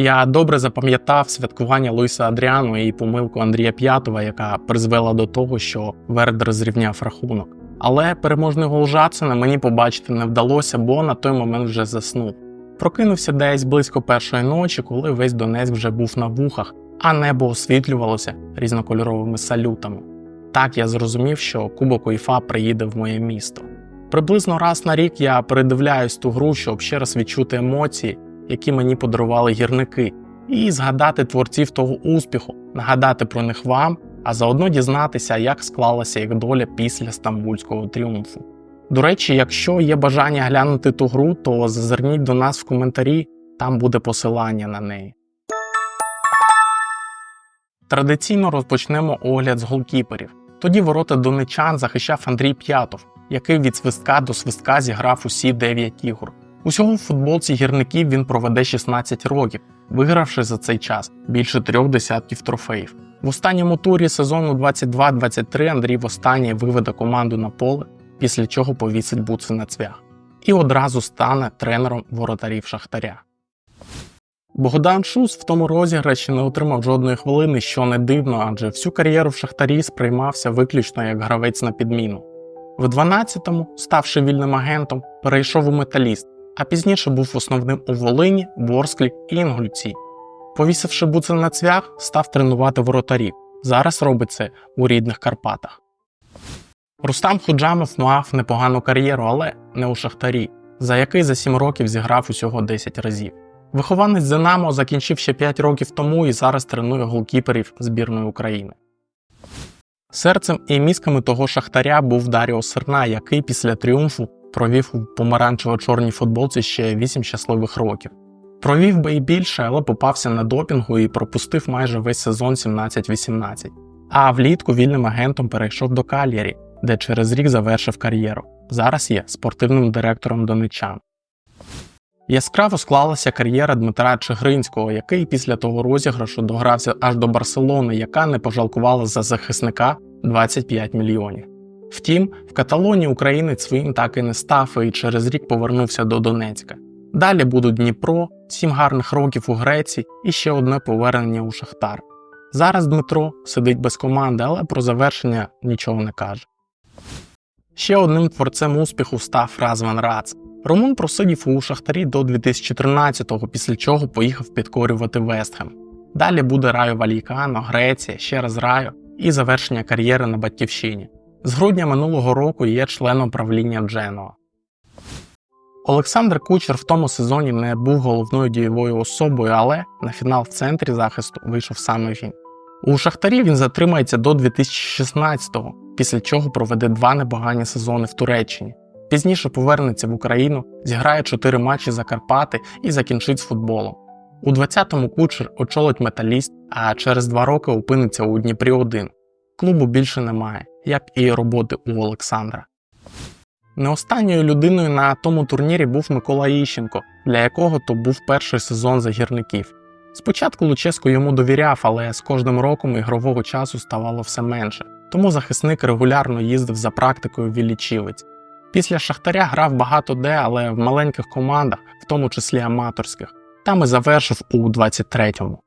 Я добре запам'ятав святкування Луїса Адріану і помилку Андрія П'ятова, яка призвела до того, що Вердер зрівняв рахунок. Але переможний гол Жацина мені побачити не вдалося, бо на той момент вже заснув. Прокинувся десь близько першої ночі, коли весь Донець вже був на вухах, а небо освітлювалося різнокольоровими салютами. Так я зрозумів, що Кубок УЄФА приїде в моє місто. Приблизно раз на рік я передивляюсь ту гру, щоб ще раз відчути емоції, які мені подарували гірники, і згадати творців того успіху, нагадати про них вам, а заодно дізнатися, як склалася їх доля після стамбульського тріумфу. До речі, якщо є бажання глянути ту гру, то зазирніть до нас в коментарі, там буде посилання на неї. Традиційно розпочнемо огляд з голкіперів. Тоді ворота донечан захищав Андрій П'ятов, який від свистка до свистка зіграв усі 9 ігор. Усього в футболці гірників він проведе 16 років, вигравши за цей час більше трьох десятків трофеїв. В останньому турі сезону 22-23 Андрій востаннє виведе команду на поле, після чого повісить буци на цвях. І одразу стане тренером воротарів Шахтаря. Богдан Шус в тому розіграші не отримав жодної хвилини, що не дивно, адже всю кар'єру в Шахтарі сприймався виключно як гравець на підміну. В 12-му, ставши вільним агентом, перейшов у металіст, а пізніше був основним у Волині, Ворсклі і Інгульці. Повісивши буци на цвях, став тренувати воротарів. Зараз робить це у рідних Карпатах. Рустам Худжамов мав непогану кар'єру, але не у Шахтарі, за який за 7 років зіграв усього 10 разів. Вихованець Динамо закінчив ще 5 років тому і зараз тренує голкіперів збірної України. Серцем і мізками того шахтаря був Даріо Серна, який після тріумфу провів у помаранчево-чорній футболці ще 8 щасливих років. Провів би і більше, але попався на допінгу і пропустив майже весь сезон 17-18. А влітку вільним агентом перейшов до Кальярі, де через рік завершив кар'єру. Зараз є спортивним директором донечан. Яскраво склалася кар'єра Дмитра Чигринського, який після того розіграшу догрався аж до Барселони, яка не пожалкувала за захисника 25 мільйонів. Втім, в Каталонії українець своїм так і не став і через рік повернувся до Донецька. Далі будуть Дніпро, сім гарних років у Греції і ще одне повернення у Шахтар. Зараз Дмитро сидить без команди, але про завершення нічого не каже. Ще одним творцем успіху став Разван Рац. Румун просидів у Шахтарі до 2013-го, після чого поїхав підкорювати Вестхем. Далі буде Райо Валійкано, Греція, ще раз Райо і завершення кар'єри на батьківщині. З грудня минулого року є членом правління Дженуа. Олександр Кучер в тому сезоні не був головною дієвою особою, але на фінал в центрі захисту вийшов саме він. У Шахтарі він затримається до 2016-го, після чого проведе два непогані сезони в Туреччині. Пізніше повернеться в Україну, зіграє чотири матчі за Карпати і закінчить з футболом. У 20-му кучер очолить металіст, а через два роки опиниться у Дніпрі 1 Клубу більше немає, як і роботи у Олександра. Не останньою людиною на тому турнірі був Микола Іщенко, для якого то був перший сезон за гірників. Спочатку Луческо йому довіряв, але з кожним роком ігрового часу ставало все менше, тому захисник регулярно їздив за практикою в Вілічівець. Після Шахтаря грав багато де, але в маленьких командах, в тому числі аматорських, там і завершив у 23-му.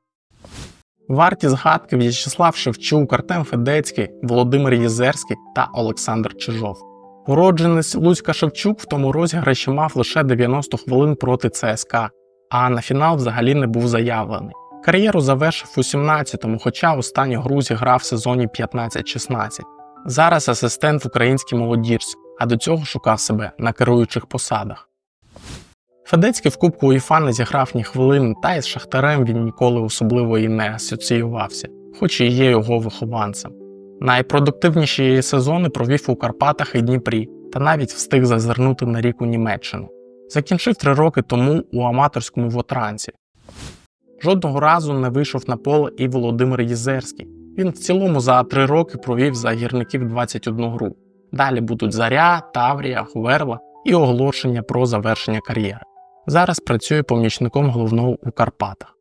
Варті згадки В'ячеслав Шевчук, Артем Федецький, Володимир Єзерський та Олександр Чижов. Уродженець Луцька Шевчук в тому розіграші мав лише 90 хвилин проти ЦСКА, а на фінал взагалі не був заявлений. Кар'єру завершив у 17-му, хоча останню гру зіграв в сезоні 15-16. Зараз асистент в українській молодіжці, а до цього шукав себе на керуючих посадах. Федецький в Кубку УЄФА не зіграв ні хвилин, та із Шахтарем він ніколи особливо і не асоціювався, хоч і є його вихованцем. Найпродуктивніші сезони провів у Карпатах і Дніпрі, та навіть встиг зазирнути на рік у Німеччину. Закінчив три роки тому у аматорському вотранці. Жодного разу не вийшов на поле і Володимир Єзерський. Він в цілому за три роки провів за гірників 21 гру. Далі будуть Заря, Таврія, Хуверла і оголошення про завершення кар'єри. Зараз працює помічником головного у Карпатах.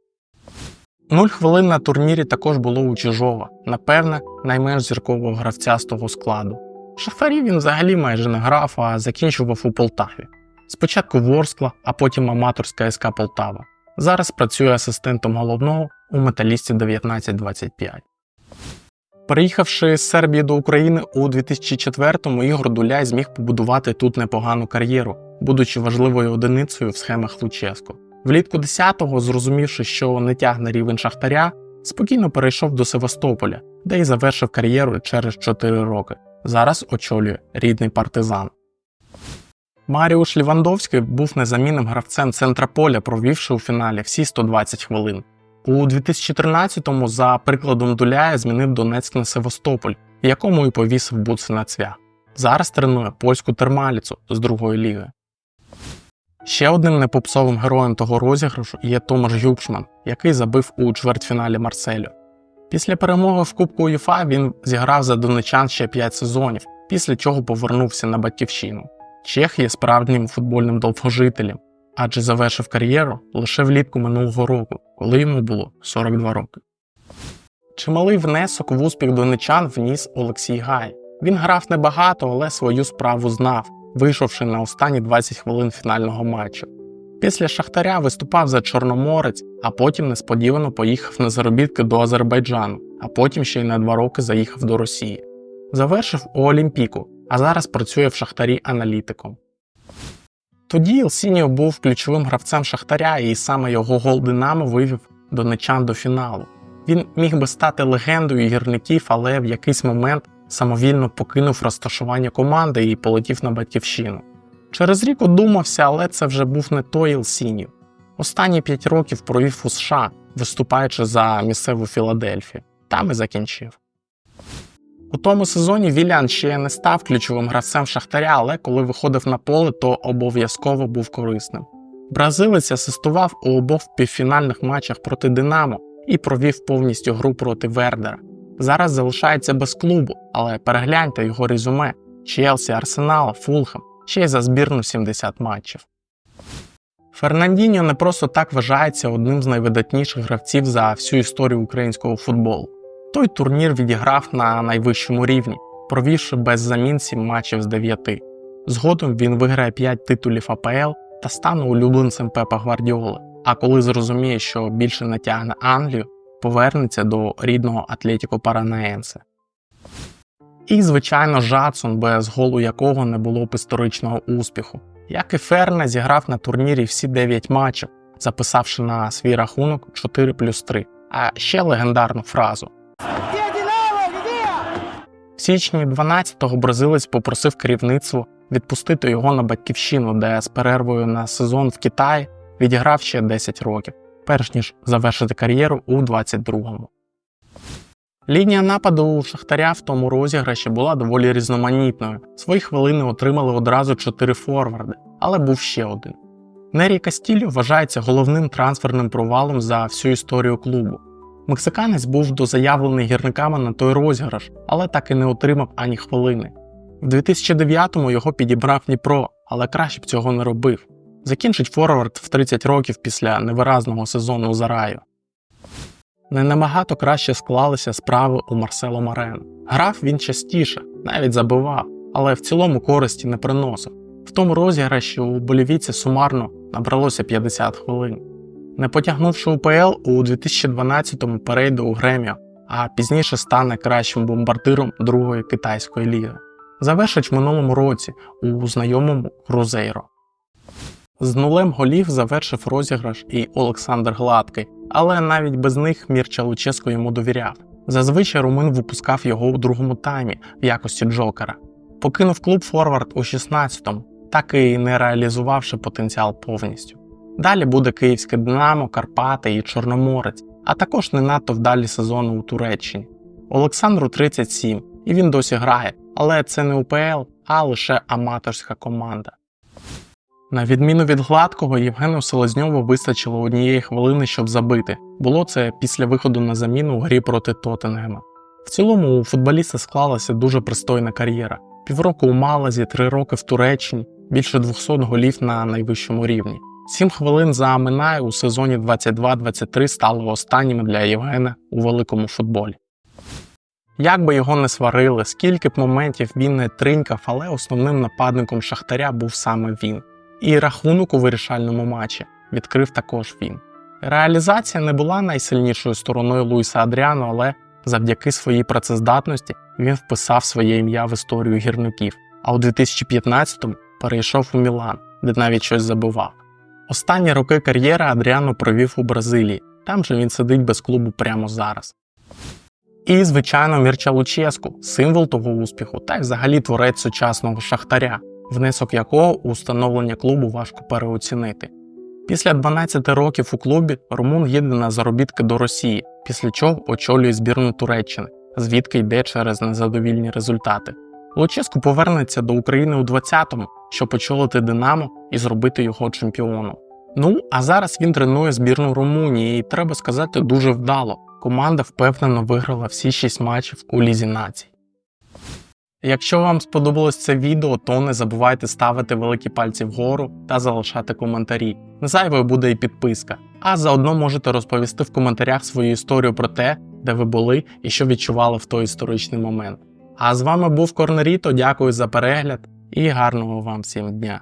Нуль хвилин на турнірі також було у Чижова, напевне, найменш зіркового гравця з того складу. В Шахтарі він взагалі майже не грав, а закінчував у Полтаві. Спочатку Ворскла, а потім аматорська СК Полтава. Зараз працює асистентом головного у металісті 1925. Переїхавши з Сербії до України у 2004-му, Ігор Дуляй зміг побудувати тут непогану кар'єру, будучи важливою одиницею в схемах Луческо. Влітку 10-го, зрозумівши, що не тягне рівень шахтаря, спокійно перейшов до Севастополя, де й завершив кар'єру через 4 роки. Зараз очолює рідний партизан. Маріуш Лівандовський був незамінним гравцем центра поля, провівши у фіналі всі 120 хвилин. У 2013-му, за прикладом Дуляя, змінив Донецьк на Севастополь, якому і повісив буци на цвях. Зараз тренує польську термаліцу з другої ліги. Ще одним непопсовим героєм того розіграшу є Томаш Гюкшман, який забив у чвертьфіналі Марселю. Після перемоги в Кубку УЄФА він зіграв за донечан ще 5 сезонів, після чого повернувся на батьківщину. Чех є справжнім футбольним довгожителем, адже завершив кар'єру лише влітку минулого року, коли йому було 42 роки. Чималий внесок в успіх донечан вніс Олексій Гай. Він грав небагато, але свою справу знав, вийшовши на останні 20 хвилин фінального матчу. Після Шахтаря виступав за Чорноморець, а потім несподівано поїхав на заробітки до Азербайджану, а потім ще й на два роки заїхав до Росії. Завершив у Олімпіку, а зараз працює в Шахтарі аналітиком. Тоді Елсініо був ключовим гравцем Шахтаря, і саме його гол Динамо вивів донечан до фіналу. Він міг би стати легендою гірників, але в якийсь момент самовільно покинув розташування команди і полетів на батьківщину. Через рік одумався, але це вже був не той Елсініо. Останні п'ять років провів у США, виступаючи за місцеву Філадельфію. Там і закінчив. У тому сезоні Віліан ще не став ключовим гравцем Шахтаря, але коли виходив на поле, то обов'язково був корисним. Бразилець асистував у обох півфінальних матчах проти Динамо і провів повністю гру проти Вердера. Зараз залишається без клубу, але перегляньте його резюме: Челсі, Арсенал, Фулхем, ще й за збірну 70 матчів. Фернандіньо не просто так вважається одним з найвидатніших гравців за всю історію українського футболу. Той турнір відіграв на найвищому рівні, провівши без замін 7 матчів з 9. Згодом він виграє 5 титулів АПЛ та стане улюбленцем Пепа Гвардіоли. А коли зрозуміє, що більше не тягне Англію, повернеться до рідного Атлетіко Паранаенсе. І, звичайно, Жадсон, без голу якого не було б історичного успіху. Як і Ферне зіграв на турнірі всі 9 матчів, записавши на свій рахунок 4 плюс 3, а ще легендарну фразу. В січні 12-го бразилець попросив керівництво відпустити його на батьківщину, де з перервою на сезон в Китаї відіграв ще 10 років, перш ніж завершити кар'єру у 22-му. Лінія нападу у Шахтаря в тому розіграші була доволі різноманітною. Свої хвилини отримали одразу 4 форварди, але був ще один. Нері Кастілло вважається головним трансферним провалом за всю історію клубу. Мексиканець був дозаявлений гірниками на той розіграш, але так і не отримав ані хвилини. В 2009-му його підібрав Дніпро, але краще б цього не робив. Закінчить форвард в 30 років після невиразного сезону за раю. Не набагато краще склалися справи у Марсело Марен. Грав він частіше, навіть забивав, але в цілому користі не приносив. В тому розіграші у болівіці сумарно набралося 50 хвилин. Не потягнувши УПЛ, у 2012-му перейде у Греміо, а пізніше стане кращим бомбардиром другої китайської ліги. Завершить в минулому році у знайомому Крузейро. З нулем голів завершив розіграш і Олександр Гладкий, але навіть без них Мірча Луческо йому довіряв. Зазвичай Румин випускав його у другому таймі в якості Джокера. Покинув клуб Форвард у 16-му, так і не реалізувавши потенціал повністю. Далі буде Київське Динамо, Карпати і Чорноморець, а також не надто вдалі сезону у Туреччині. Олександру 37, і він досі грає, але це не УПЛ, а лише аматорська команда. На відміну від гладкого, Євгену Селезньову вистачило однієї хвилини, щоб забити. Було це після виходу на заміну у грі проти Тоттенгема. В цілому у футболіста склалася дуже пристойна кар'єра: півроку у Малазі, три роки в Туреччині, більше 200 голів на найвищому рівні. Сім хвилин за Аминай у сезоні 22-23 стали останніми для Євгена у великому футболі. Як би його не сварили, скільки б моментів він не тринькав, але основним нападником Шахтаря був саме він. І рахунок у вирішальному матчі відкрив також він. Реалізація не була найсильнішою стороною Луїса Адріано, але завдяки своїй працездатності він вписав своє ім'я в історію гірників, а у 2015-му перейшов у Мілан, де навіть щось забував. Останні роки кар'єри Адріано провів у Бразилії, там же він сидить без клубу прямо зараз. І, звичайно, Мірча Луческу, символ того успіху, та й взагалі творець сучасного шахтаря, внесок якого у встановлення клубу важко переоцінити. Після 12 років у клубі Румун їде на заробітки до Росії, після чого очолює збірну Туреччини, звідки йде через незадовільні результати. Луческу повернеться до України у 20-му, щоб очолити Динамо і зробити його чемпіоном. Ну а зараз він тренує збірну Румунії, і треба сказати, дуже вдало. Команда впевнено виграла всі 6 матчів у Лізі націй. Якщо вам сподобалось це відео, то не забувайте ставити великі пальці вгору та залишати коментарі. Не зайвою буде і підписка. А заодно можете розповісти в коментарях свою історію про те, де ви були і що відчували в той історичний момент. А з вами був Корнеріто, дякую за перегляд і гарного вам всім дня!